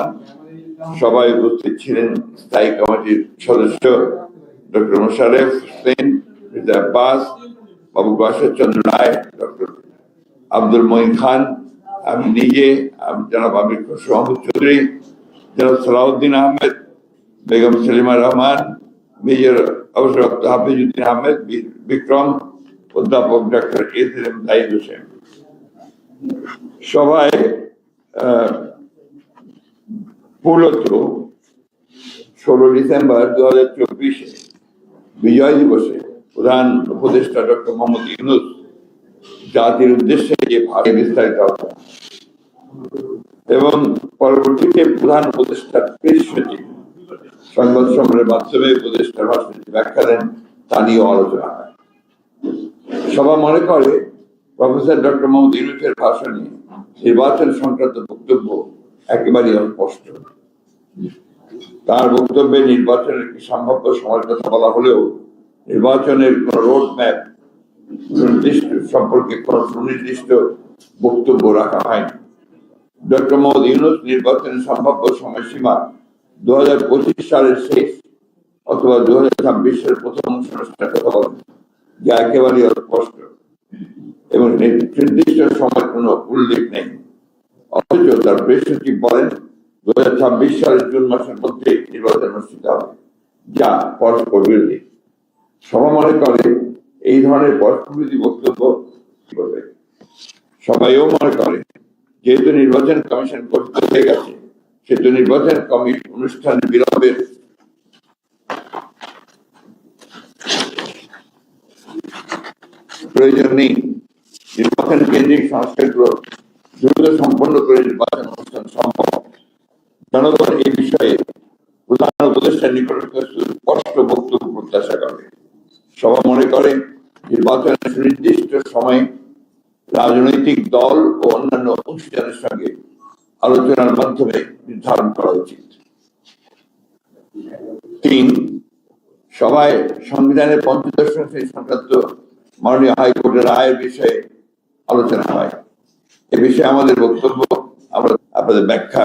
রহমান সবাই উপস্থিত ছিলেন স্থায়ী কমিটির সদস্য ডক্টর মোশারেফ হোসেন আব্বাস বাবু বাসর চন্দ্র রায় ডক্টর আব্দুল মঈন খান আমি নিজে জনাব আমির খসরু মাহমুদ চৌধুরী জনাব সালাউদ্দিন আহমেদ বেগম সেলিমা রহমান মেজর অবসরপ্রাপ্ত হাফিজুদ্দিন আহমেদ বিক্রম অধ্যাপক doctor S M Zahid Hossain. সবাই আহ, মূলত ষোলো ডিসেম্বর দু হাজার চব্বিশে বিজয় দিবসে প্রধান উপদেষ্টা ডক্টর মোহাম্মদ ইউনুস জাতির উদ্দেশ্যে যে ভাগে বিস্তারিত এবং পরবর্তীতে প্রধান উপদেষ্টার প্রেস সচিব, সংবাদ সম্মেলনের মাধ্যমে উপদেষ্টার ভাষণে ব্যাখ্যা দেন, তা নিয়েও আলোচনা হয়। সভা মনে করে প্রফেসর ডক্টর মোহাম্মদ ইউনুসের ভাষণে নির্বাচন সংক্রান্ত বক্তব্য একেবারেই অস্পষ্ট। তার বক্তব্যে নির্বাচনের একটি সম্ভাব্য সময়ের কথা বলা হলেও নির্বাচনের কোন রোড ম্যাপ সুনির্দিষ্ট সম্পর্কে কোন সুনির্দিষ্ট বক্তব্য রাখা হয়নি। ডক্টর মোহাম্মদ ইউনুস নির্বাচনের সম্ভাব্য সময়সীমা দু হাজার পঁচিশ সালের শেষ অথবা দু হাজার ছাব্বিশ সালের প্রথম অনুষ্ঠানের কথা বলেন, যা একেবারেই অস্পষ্ট। এবং নির্দিষ্ট সময়ের কোনো উল্লেখ নেই। অথচ তার প্রেস সচিব বলেন দু হাজার ছাব্বিশ সালের জুন মাসের মধ্যে নির্বাচন অনুষ্ঠিত হবে, যা পরস্পর বিরোধী সভা মনে করে এই ধরনের পরস্পর বিরোধী বক্তব্য করবে সবাইও মনে করে, যেহেতু নির্বাচন কমিশন গঠিত হয়ে গেছে, সেহেতু নির্বাচন কমিশন অনুষ্ঠানের বিলম্বের প্রয়োজন নেই। নির্বাচন কেন্দ্রিক সংস্কারগুলো দ্রুত সম্পন্ন করে নির্বাচন অনুষ্ঠান সম্ভব। জনগণ এই বিষয়ে প্রধান উপদেষ্টার নিকট স্পষ্ট বক্তব্য প্রত্যাশা করে। সভা মনে করে, নির্বাচনের সুনির্দিষ্ট সময়ে রাজনৈতিক দল ও অন্যান্য অংশীদারের সঙ্গে আলোচনার মাধ্যমে নির্ধারণ করা উচিত। তিন, সভায় সংবিধানের পঞ্চদশ সংক্রান্ত মাননীয় হাইকোর্টের রায়ের বিষয়ে আলোচনা হয়। এ বিষয়ে আমাদের বক্তব্য, আমরা আপনাদের ব্যাখ্যা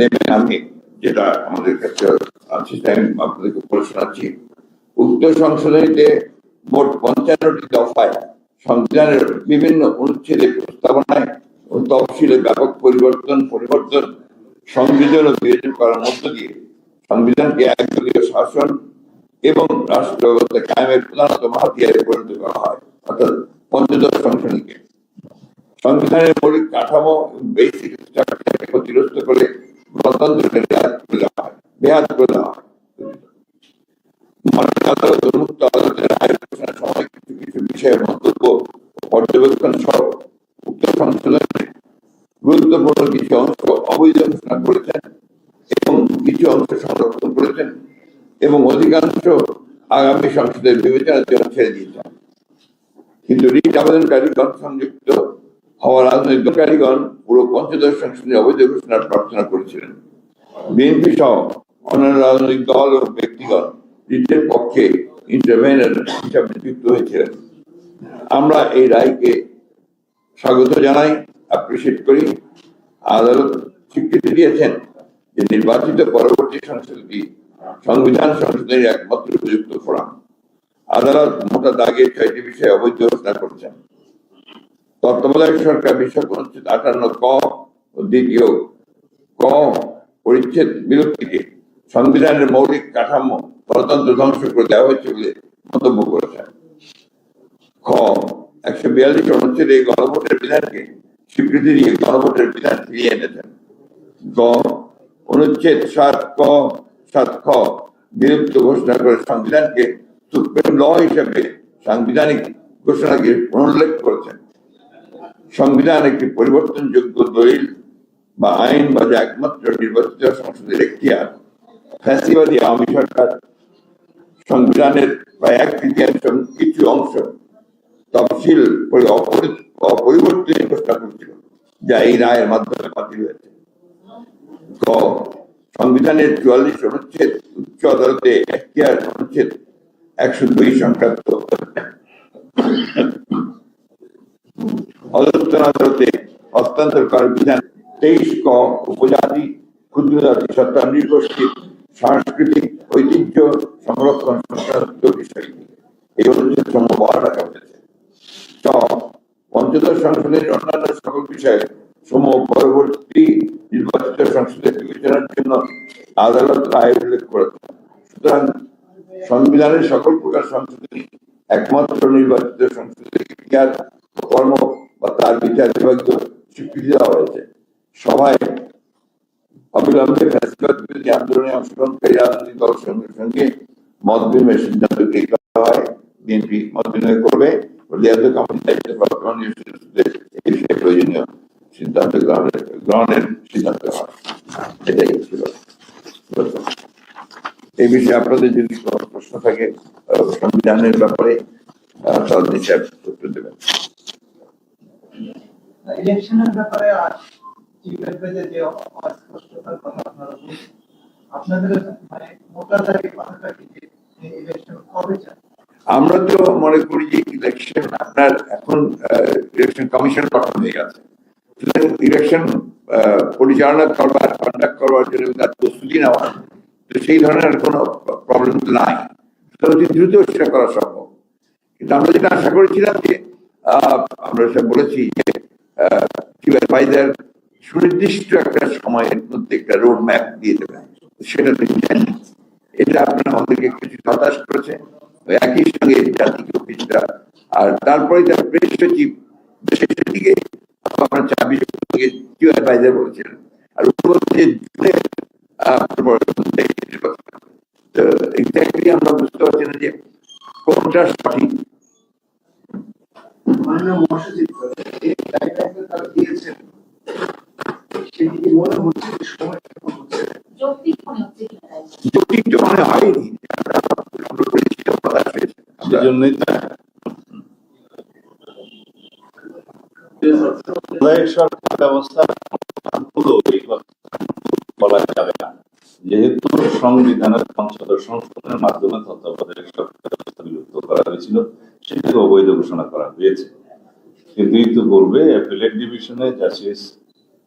নেবেন আমি যেটা আমাদের কাছে আছে আমি আপনাদেরকে পড়ে শোনাচ্ছি। উক্ত সংশোধনীতে মোট পঞ্চান্নটি দফায় সংবিধানের বিভিন্ন অনুচ্ছেদের প্রস্তাবনায় ও তফসিলে ব্যাপক পরিবর্তন পরিবর্তন, সংবিধান ও বিয়োজন করার মধ্য দিয়ে সংবিধানকে একদলীয় শাসন এবং রাষ্ট্র ব্যবস্থা কায়েমের প্রধানত হাতিয়ারে পরিণত করা হয়, অর্থাৎ পঞ্চদশ সংশোধনীকে। সংবিধানের মৌলিক কাঠামো বেসিক স্ট্রাকচারকে ক্ষতিগ্রস্ত করে গণতন্ত্রকে করে দেওয়া হয় করে দেওয়া হয়। বিষয়ে পর্যবেক্ষণ সহ উক্ত গুরুত্বপূর্ণ কিছু অংশ অবৈধ করেছেন এবং কিছু অংশ সংরক্ষণ করেছেন এবং অধিকাংশ আগামী সংসদের বিবেচনার ছেড়ে দিয়েছেন। কিন্তু রিট আবেদনকারীগণ সংযুক্ত হওয়া রাজনৈতিক দলকারীগণ পুরো পঞ্চদশ সংসদে অবৈধ ঘোষণার প্রার্থনা করেছিলেন। বিএনপি সহ অন্যান্য রাজনৈতিক দল ও ব্যক্তিগণ রিটের পক্ষে ইন্টারভেনার হিসাবে যুক্ত হয়েছিলেন। আমরা এই রায়কে স্বাগত জানাই অ্যাপ্রিসিয়েট করি। আদালত স্বীকৃতি দিয়েছেন যে নির্বাচিত পরবর্তী সংসদটি সংবিধান সংশোধনের একমাত্র উপযুক্ত ফোরাম। আদালত মোটা দাগে ছয়টি বিষয়ে অবৈধ ঘোষণা করেছেন। তত্ত্বাবধায়ক সরকার বিষয়ক অনুচ্ছেদ আটান্ন ক ও দ্বিতীয় ক পরিচ্ছেদ বিলুপ্তিকে সংবিধানের মৌলিক কাঠামো গণতন্ত্র ধ্বংস করে দেওয়া হয়েছে বলে মন্তব্য করেছেন। খ, একশো বিয়াল্লিশ অনুচ্ছেদে এই গণভোটের বিধানকে স্বীকৃতি দিয়ে গণভোটের বিধান ফিরিয়ে এনেছেন। গ, অনুচ্ছেদ সাত ক, সাত খ বিলুপ্ত ঘোষণা করে সংবিধানকে সুপ্রিম ল হিসেবে সাংবিধানিক ঘোষণাকে পুনর্লেখ করেছেন। সংবিধান একটি পরিবর্তনযোগ্য দলিল বা আইন বা যা একমাত্র নির্বাচিত সংসদের এখতিয়ার, ফ্যাসিবাদী আওয়ামী সরকার সংবিধানের প্রায় এক তৃতীয়াংশ কিছু অংশ তফসিল করে অপরি- অপরিবর্তিত ঘোষণা করেছিল যা এই রায়ের মাধ্যমে বাতিল হয়েছে। ক সংবিধানের চুয়াল্লিশ অনুচ্ছেদ, উচ্চ আদালতে এখতিয়ার অনুচ্ছেদ একশো দুই সংক্রান্ত। অধস্তন হস্তান্তর করার বিধান তেইশ ক উপজাতি ক্ষুদ্র জাতি সত্তা নৃগোষ্ঠীর সাংস্কৃতিক ঐতিহ্য সংরক্ষণ সংক্রান্ত বিষয়টি এই অনুচ্ছেদ সমূহ বহাল রাখা হয়েছে। চ, পঞ্চদশ সংসদের অন্যান্য সকল বিষয়ে সমূহ পরবর্তী নির্বাচিত সংসদের বিবেচনার জন্য আদালত রায় উল্লেখ করেছে সুতরাং সংবিধানের সকল প্রকার সংশোধনী একমাত্র নির্বাচিত সংসদের ইতিহাস বিচার স্বীকৃতি দেওয়া হয়েছে। সভায় অবিলম্বে ফ্যাসিবাদ বিরোধী আন্দোলনে অংশগ্রহণকারী রাজনৈতিক দল সঙ্গে সঙ্গে মত বিনিময়ের সিদ্ধান্ত হয় বিএনপি মত বিনিময় করবে এই বিষয়ে প্রয়োজনীয় সিদ্ধান্ত গ্রহণের গ্রহণের সিদ্ধান্ত হয়। এটাই ছিল। এই বিষয়ে আপনাদের যদি কোনো প্রশ্ন থাকে সংবিধানের ব্যাপারে আহ, ইলেকশনের ব্যাপারে চিফের পেজে যে অস্পষ্টতার কথা আপনারা বলছেন? আপনাদের মানে মোটা দাগে কথাটা কি ইলেকশন কবে চান আমরা তো মনে করি যে ইলেকশন আপনার এখন ইলেকশন কমিশন গঠন হয়ে গেছে। ইলেকশন পরিচালনা করবার কন্ডাক্ট করবার জন্য তার প্রস্তুতি নেওয়া। তো সেই ধরনের কোনো প্রবলেম তো নাই। অতি দ্রুত সেটা করা সম্ভব। কিন্তু আমরা যেটা আশা করেছিলাম যে আমরা সেটা বলেছি যে বাইদার সুনির্দিষ্ট একটা সময়ের মধ্যে একটা রোড ম্যাপ দিয়ে দেবেন। সেটা তো জানি এটা আপনার আমাদেরকে কিছু হতাশ করেছে একই সঙ্গে জাতিকে কিছুটা আর তারপরে তার প্রেস সচিব শেষের দিকে আপনার থেকে কিউআর বাইদের বলেছিলেন আর বলছেন জুনে আমরা বুঝতে পারছি না যে কোনটা সঠিক মাননীয় মহাসচিব এই গাইডলাইন তারা দিয়েছেন সেদিকে মনে হচ্ছে যে সময় এখন হচ্ছে যৌক্তিক মনে হচ্ছে কিনা তাই যৌক্তিক তো মনে হয়নি। যেহেতু সংবিধানের পঞ্চদশ সংশোধনের মাধ্যমে তত্ত্বাবধায়ক সরকার ব্যবস্থা বিলুপ্ত করা হয়েছিল, সেটাকে অবৈধ ঘোষণা করা হয়েছে। কিন্তু ইতিপূর্বে অ্যাপিলেট ডিভিশনে জাস্টিস,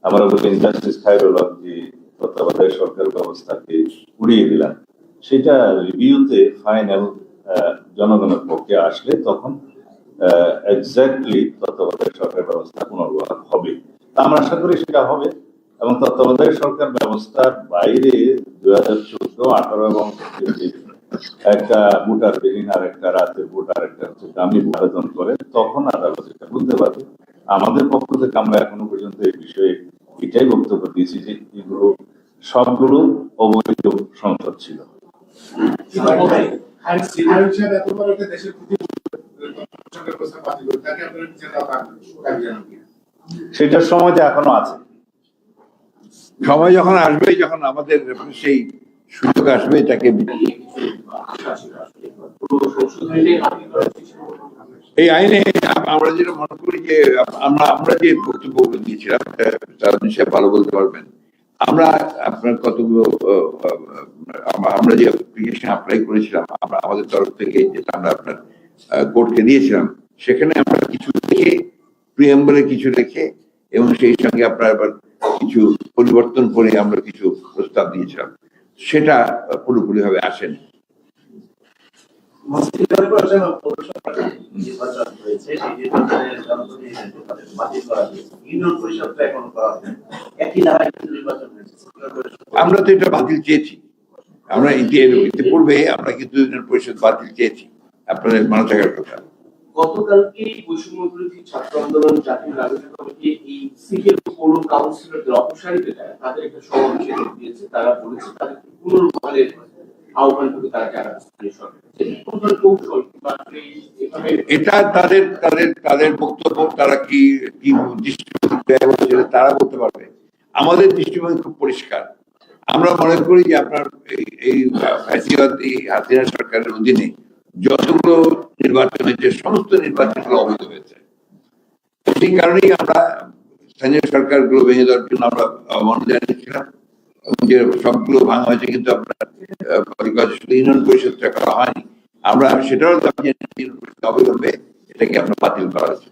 আমরা বলি জাস্টিস খায়রুল্লাহ যে তত্ত্বাবধায়ক সরকার ব্যবস্থাকে উড়িয়ে দিলাম সেটা রিভিউতে ফাইনাল জনগণের পক্ষে আসলে তখন এক্স্যাক্টলি তত্ত্বাবধায়ক সরকার ব্যবস্থা পুনর্বহাল হবে। আমরা আশা করি সেটা হবে এবং তত্ত্বাবধায়ক সরকার ব্যবস্থার বাইরে দুই হাজার চোদ্দ, আঠারো এবং একটা ভোটার বিহীন আর একটা রাতের ভোটার একটা হচ্ছে দামি আবেদন করে, তখন আদালত এটা বুঝতে পারবে। আমাদের পক্ষ থেকে আমরা এখনও পর্যন্ত এই বিষয়ে এটাই বক্তব্য দিয়েছি যে এগুলো সবগুলো অবৈধ সংসদ ছিল। সেটার সময় তো এখনও আছে। সময় যখন আসবে যখন আমাদের সেই সুযোগ আসবে তাকে এই আইনে আমরা যেটা মনে করি যে, আমরা আমরা যে বক্তব্য দিয়েছিলাম তারা ভালো বলতে পারবেন। আমরা আপনার কতগুলো আমরা যে অ্যাপ্লিকেশন অ্যাপ্লাই করেছিলাম, আমরা আমাদের তরফ থেকে যেটা আমরা আপনার কোর্টকে দিয়েছিলাম, সেখানে আমরা কিছু রেখে প্রিয়াম্বলে কিছু রেখে এবং সেই সঙ্গে আপনার আবার কিছু পরিবর্তন করে আমরা কিছু প্রস্তাব দিয়েছিলাম। সেটা পুরোপুরি ভাবে আসেনি। আমরা তো এটা বাতিল চেয়েছি। আমরা ইতিপূর্বে আমরা কিন্তু পরিষদ বাতিল চেয়েছি। আপনাদের মনে থাকার কথা। গতকালকে বৈষম্য ছাত্র আন্দোলন, জাতীয় নাগরিক কমিটি এই কাউন্সিলরদের অপসারিতে তাদের একটা সমাবেশে দিয়েছে। তারা বলেছে তাদেরকে পুনর্বহালের সরকার এটা তাদের তাদের তাদের বক্তব্য, তারা কি কি দৃষ্টিভঙ্গি দেয় তারা বলতে পারবে। আমাদের দৃষ্টিভঙ্গি খুব পরিষ্কার। আমরা মনে করি যে আপনার এই- এই হাসিনা সরকারের অধীনে যতগুলো নির্বাচন হয়েছে, সমস্ত নির্বাচনগুলো অবৈধ হয়েছে। সেই কারণেই আমরা স্থানীয় সরকারগুলো ভেঙে দেওয়ার জন্য আমরা আহ্বান জানিয়েছিলাম। যে সবগুলো ভাঙা হয়েছে কিন্তু আপনার ইউনিয়ন পরিষদটা করা হয়নি। আমরা সেটাও দাবি ইউনিয়ন অবিলম্বে এটাকে আপনার বাতিল করা হয়েছে।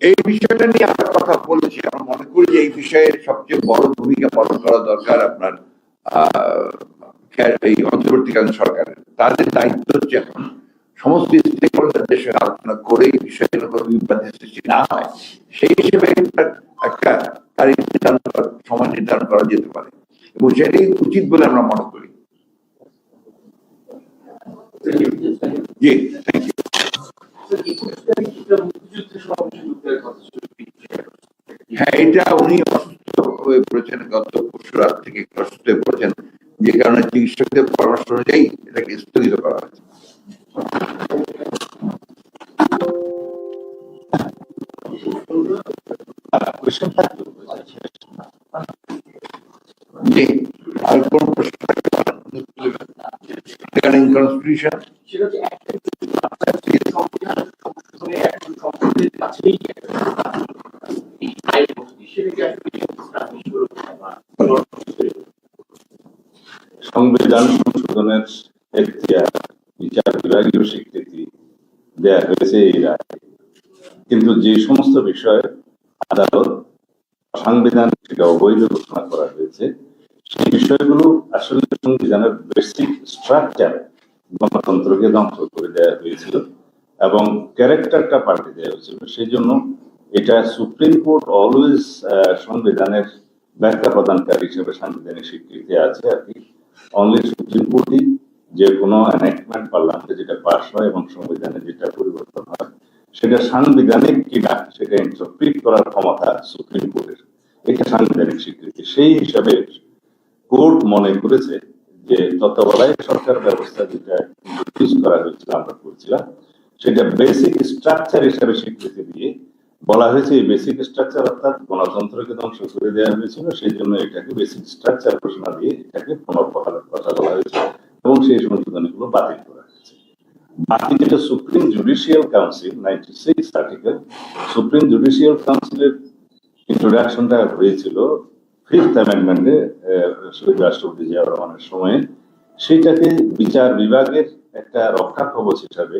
এই বিষয়টা নিয়ে আমরা কথা বলেছি। আমরা মনে করি যে এই বিষয়ে সবচেয়ে বড় ভূমিকা পালন করা দরকার আপনার এই অন্তর্বর্তীকালীন সরকারের। তাদের দায়িত্ব হচ্ছে এখন সমস্ত স্টেক হোল্ডারদের সঙ্গে আলোচনা করে বিষয়গুলো কোনো বিভ্রান্তির সৃষ্টি না হয় সেই হিসেবে একটা তারিখ নির্ধারণ করা- সময় নির্ধারণ করা যেতে পারে। এবং সেটাই উচিত বলে আমরা মনে করি। জি থ্যাংক ইউ হ্যাঁ এটা উনি অসুস্থ হয়ে পড়েছেন গত পরশু রাত থেকে অসুস্থ পড়েছেন যে কারণে চিকিৎসকদের পরামর্শ অনুযায়ী এটাকে স্থগিত করা হয়েছে। সেটা হচ্ছে একটা আপনার যে সংবিধান সংশোধনে একজন সংসদের কাছেই এই আইন মন্ত্রী সেটাকে আসলে আপনি শুরু বা সংবিধান সংশোধনের এখতিয়ার, বিচার বিভাগীয় স্বীকৃতি দেয়া হয়েছে এই রায়। কিন্তু যে সমস্ত বিষয়ে আদালত সাংবিধান থেকে অবৈধ ঘোষণা করা হয়েছে, সেই বিষয়গুলো আসলে সংবিধানের বেসিক স্ট্রাকচার গণতন্ত্রকে ধ্বংস করে দেওয়া হয়েছিল এবং ক্যারেক্টারটা পাল্টে দেওয়া হয়েছিল। সেই জন্য এটা সুপ্রিম কোর্ট অলওয়েজ সংবিধানের ব্যাখ্যা প্রদানকারী হিসেবে সাংবিধানিক স্বীকৃতি আছে আর কি। অনলি সুপ্রিম কোর্টই যে কোনো অ্যানেক্টমেন্ট পার্লামেন্টে যেটা পাস হয় এবং সংবিধানে যেটা পরিবর্তন হয়, সেটা সাংবিধানিক কিনা সেটা ইন্টারপ্রিট করার ক্ষমতা সুপ্রিম কোর্টের। এটা সাংবিধানিক স্বীকৃতি। সেই হিসাবে কোর্ট মনে করেছে যে তত্ত্বাবধায়ক সরকার ব্যবস্থা যেটা ইন্ট্রোডিউস করা হয়েছিল, আমরা করছিলাম, সেটা বেসিক স্ট্রাকচার হিসাবে স্বীকৃতি দিয়ে বলা হয়েছে এই বেসিক স্ট্রাকচার অর্থাৎ গণতন্ত্রকে ধ্বংস করে দেওয়া হয়েছিল, সেই জন্য এটাকে বেসিক স্ট্রাকচার ঘোষণা দিয়ে এটাকে পুনর্বহালের কথা বলা হয়েছে এবং সেই সংশোধনীগুলো বাতিল করা হয়েছে। বাকি যেটা supreme judicial council ninety six article supreme judicial কাউন্সিলের ইন্ট্রোডাকশনটা হয়েছিল ফিফথ অ্যামেন্ডমেন্টে শহীদ রাষ্ট্রপতি জিয়া রহমানের সময়ে। সেটাকে বিচার বিভাগের একটা রক্ষা কবচ হিসাবে